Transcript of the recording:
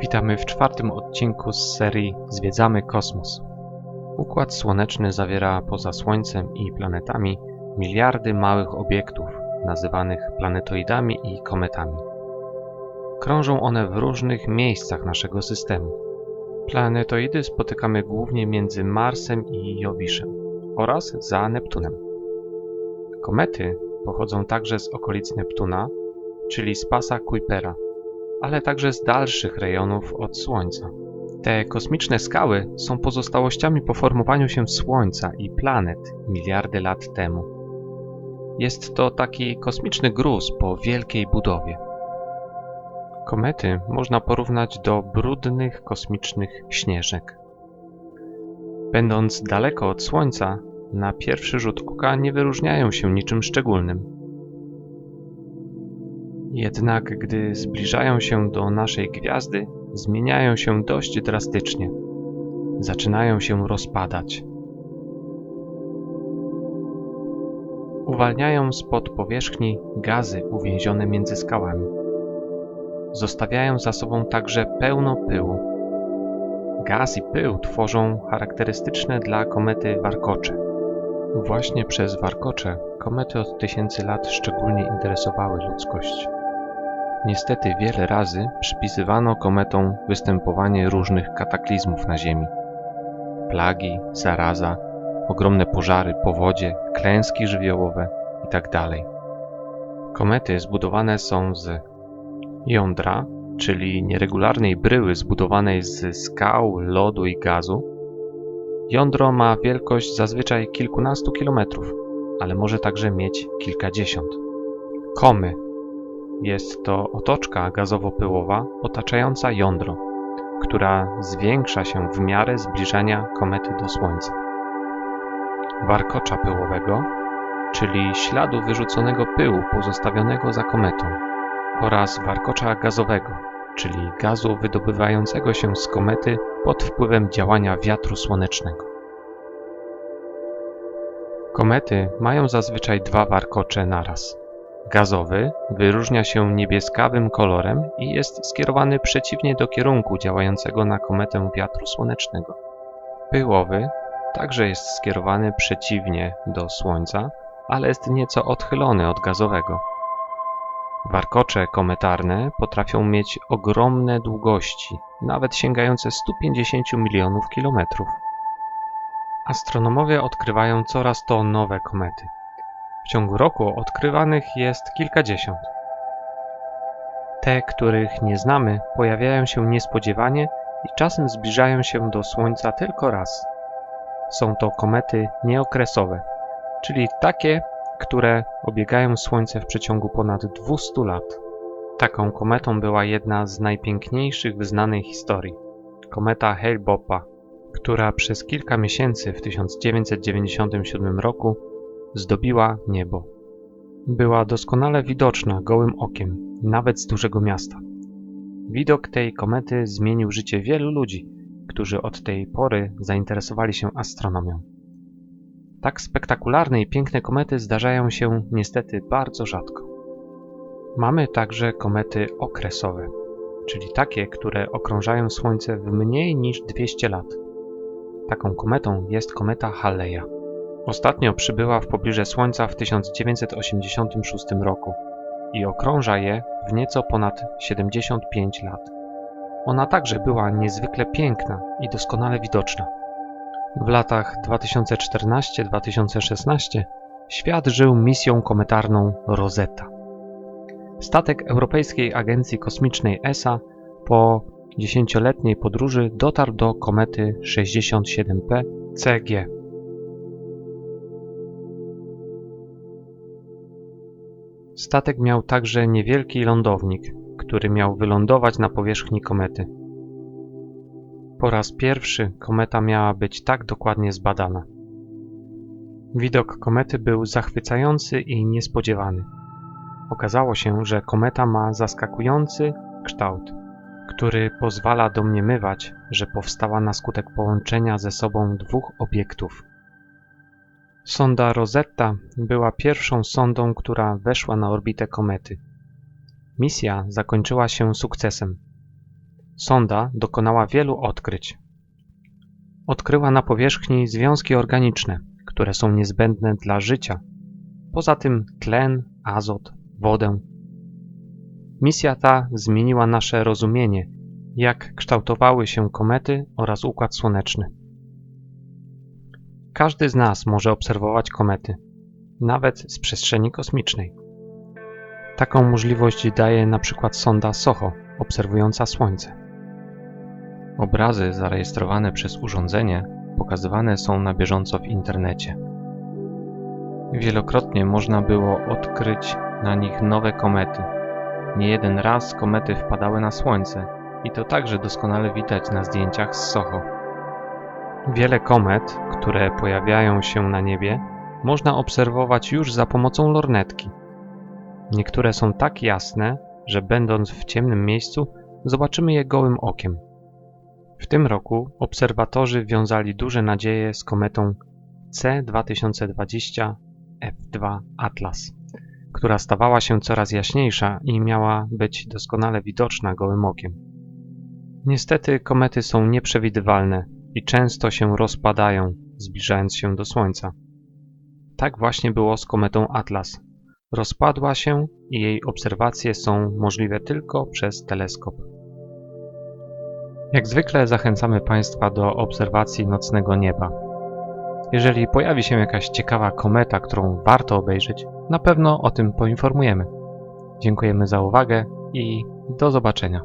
Witamy w czwartym odcinku z serii Zwiedzamy kosmos. Układ Słoneczny zawiera poza Słońcem i planetami miliardy małych obiektów, nazywanych planetoidami i kometami. Krążą one w różnych miejscach naszego systemu. Planetoidy spotykamy głównie między Marsem i Jowiszem oraz za Neptunem. Komety pochodzą także z okolic Neptuna, czyli z pasa Kuipera, ale także z dalszych rejonów od Słońca. Te kosmiczne skały są pozostałościami po formowaniu się Słońca i planet miliardy lat temu. Jest to taki kosmiczny gruz po wielkiej budowie. Komety można porównać do brudnych kosmicznych śnieżek. Będąc daleko od Słońca, na pierwszy rzut oka nie wyróżniają się niczym szczególnym. Jednak gdy zbliżają się do naszej gwiazdy, zmieniają się dość drastycznie. Zaczynają się rozpadać. Uwalniają spod powierzchni gazy uwięzione między skałami. Zostawiają za sobą także pełno pyłu. Gaz i pył tworzą charakterystyczne dla komety warkocze. Właśnie przez warkocze komety od tysięcy lat szczególnie interesowały ludzkość. Niestety wiele razy przypisywano kometom występowanie różnych kataklizmów na Ziemi. Plagi, zaraza, ogromne pożary, powodzie, klęski żywiołowe itd. Komety zbudowane są z jądra, czyli nieregularnej bryły zbudowanej z skał, lodu i gazu. Jądro ma wielkość zazwyczaj kilkunastu kilometrów, ale może także mieć kilkadziesiąt. Komy jest to otoczka gazowo-pyłowa otaczająca jądro, która zwiększa się w miarę zbliżania komety do Słońca. Warkocza pyłowego, czyli śladu wyrzuconego pyłu pozostawionego za kometą, oraz warkocza gazowego, czyli gazu wydobywającego się z komety pod wpływem działania wiatru słonecznego. Komety mają zazwyczaj dwa warkocze naraz. Gazowy wyróżnia się niebieskawym kolorem i jest skierowany przeciwnie do kierunku działającego na kometę wiatru słonecznego. Pyłowy także jest skierowany przeciwnie do Słońca, ale jest nieco odchylony od gazowego. Warkocze kometarne potrafią mieć ogromne długości, nawet sięgające 150 milionów kilometrów. Astronomowie odkrywają coraz to nowe komety. W ciągu roku odkrywanych jest kilkadziesiąt. Te, których nie znamy, pojawiają się niespodziewanie i czasem zbliżają się do Słońca tylko raz. Są to komety nieokresowe, czyli takie, które obiegają Słońce w przeciągu ponad 200 lat. Taką kometą była jedna z najpiękniejszych w znanej historii kometa Hale-Boppa, która przez kilka miesięcy w 1997 roku zdobiła niebo. Była doskonale widoczna gołym okiem, nawet z dużego miasta. Widok tej komety zmienił życie wielu ludzi, którzy od tej pory zainteresowali się astronomią. Tak spektakularne i piękne komety zdarzają się niestety bardzo rzadko. Mamy także komety okresowe, czyli takie, które okrążają Słońce w mniej niż 200 lat. Taką kometą jest kometa Halley'a. Ostatnio przybyła w pobliże Słońca w 1986 roku i okrąża je w nieco ponad 75 lat. Ona także była niezwykle piękna i doskonale widoczna. W latach 2014-2016 świat żył misją kometarną Rosetta. Statek Europejskiej Agencji Kosmicznej ESA po dziesięcioletniej podróży dotarł do komety 67P CG. Statek miał także niewielki lądownik, który miał wylądować na powierzchni komety. Po raz pierwszy kometa miała być tak dokładnie zbadana. Widok komety był zachwycający i niespodziewany. Okazało się, że kometa ma zaskakujący kształt, który pozwala domniemywać, że powstała na skutek połączenia ze sobą dwóch obiektów. Sonda Rosetta była pierwszą sondą, która weszła na orbitę komety. Misja zakończyła się sukcesem. sonda dokonała wielu odkryć. Odkryła na powierzchni związki organiczne, które są niezbędne dla życia. Poza tym tlen, azot, wodę. Misja ta zmieniła nasze rozumienie, jak kształtowały się komety oraz układ słoneczny. Każdy z nas może obserwować komety, nawet z przestrzeni kosmicznej. Taką możliwość daje na przykład sonda SOHO, obserwująca Słońce. Obrazy zarejestrowane przez urządzenie pokazywane są na bieżąco w internecie. Wielokrotnie można było odkryć na nich nowe komety. Nie jeden raz komety wpadały na Słońce i to także doskonale widać na zdjęciach z SOHO. Wiele komet, które pojawiają się na niebie, można obserwować już za pomocą lornetki. Niektóre są tak jasne, że będąc w ciemnym miejscu, zobaczymy je gołym okiem. W tym roku obserwatorzy wiązali duże nadzieje z kometą C2020 F2 Atlas, która stawała się coraz jaśniejsza i miała być doskonale widoczna gołym okiem. Niestety komety są nieprzewidywalne i często się rozpadają, zbliżając się do Słońca. Tak właśnie było z kometą Atlas. Rozpadła się i jej obserwacje są możliwe tylko przez teleskop. Jak zwykle zachęcamy Państwa do obserwacji nocnego nieba. Jeżeli pojawi się jakaś ciekawa kometa, którą warto obejrzeć, na pewno o tym poinformujemy. Dziękujemy za uwagę i do zobaczenia.